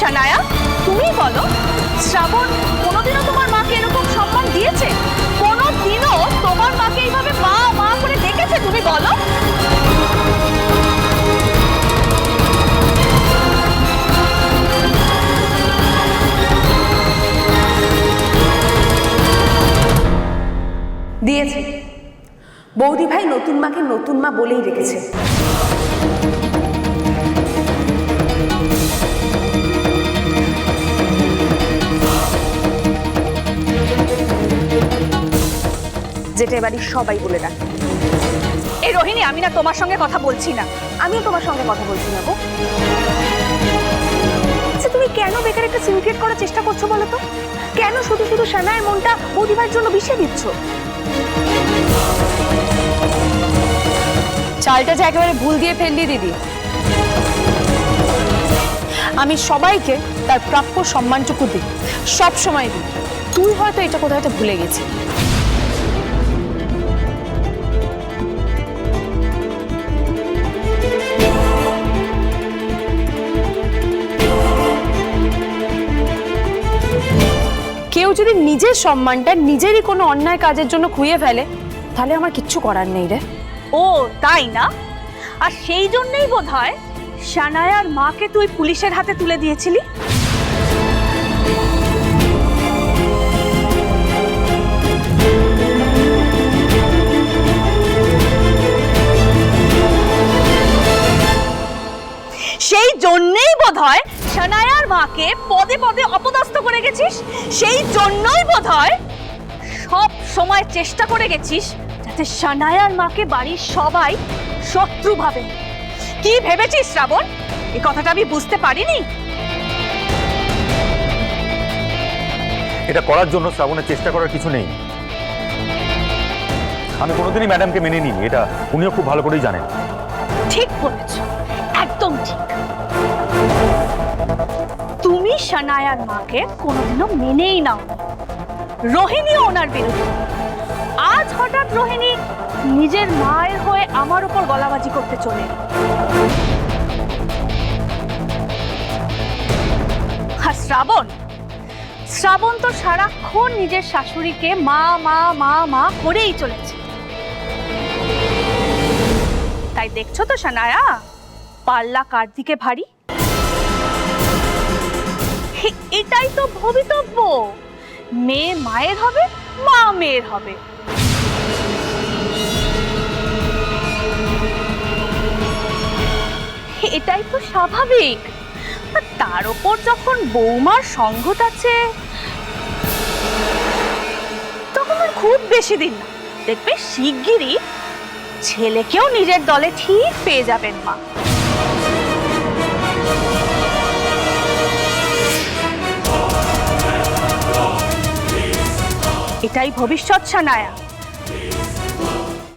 সানায়া তুমি বলো, শ্রাবণ কোনোদিনও তোমার মাকে এরকম সম্মান দিয়েছে? কোনোদিনও তোমার মাকে এইভাবে মা মা করে ডেকেছে তুমি বলো? দিয়েছে। বৌদি ভাই নতুন মাকে নতুন মা বলেই রেখেছে। যেটা এবারই সবাই বলে রাখ। এই রোহিণী আমি না তোমার সঙ্গে কথা বলছি না। আমিও তোমার সঙ্গে কথা বলছি না গো। আচ্ছা তুমি কেন বেকার একটা সিনক্রেট করার চেষ্টা করছ বলো তো? কেন শুধু শুধু সানায়ের মনটা বৌদিভাইয়ের জন্য বিষে দিচ্ছ? চালটা যে একেবারে ভুল দিয়ে ফেললি দিদি। আমি সবাইকে তার প্রাপ্য সম্মানটুকু দিই। সব সময় দিই। তুই হয়তো এটা কোথাও একটা ভুলে গেছি কেউ যদি নিজের সম্মানটা নিজেরই কোনো অন্যায় কাজের জন্য খুইয়ে ফেলে, তাহলে আমার কিচ্ছু করার নেই রে। ও, তাই না? আর সেই জন্যই বোধ হয় সানায়ার মাকে তুই পুলিশের হাতে তুলে দিয়েছিলি? সেই জন্যই বোধ হয় সানায়ার মাকে পদে পদে অপদস্থ করে গেছিস সেই জন্যই বোধ হয় সব সময় চেষ্টা করে গেছিস যাতে সানায়ার মাকে বাড়ির সবাই শত্রু ভাবে। কি ভেবেছিস শ্রাবণ? এই কথাটা আমি বুঝতে পারিনি। এটা করার জন্য শ্রাবণের চেষ্টা করার কিছু নেই। আমি কোনোদিনই ম্যাডামকে মেনে নিই এটা উনিও খুব ভালো করেই জানেন। ঠিক বলেছ। তুমি সানায়ার মাকে কোনোদিনও মেনেই নাও রোহিণীও ওনার বিরুদ্ধে। আজ হঠাৎ রোহিণী নিজের মায়ের হয়ে আমার উপর গলাবাজি করতে চলে শ্রাবণ? শ্রাবণ তো সারাক্ষণ নিজের শাশুড়িকে মা মা মা মা করেই চলেছে। তাই দেখছ তো সানায়া পাল্লা কার দিকে ভারী? এটাই তো ভবিতব্য। মেয়ে মায়ের হবে, মা মেয়ের হবে। এটাই তো স্বাভাবিক। তার ওপর যখন বৌমার সঙ্গত আছে, তখন আর খুব বেশি দিন না। দেখবে শিগগিরই ছেলেকেও নিজের দলে ঠিক পেয়ে যাবেন মা। এটাই ভবিষ্যৎ সানায়া।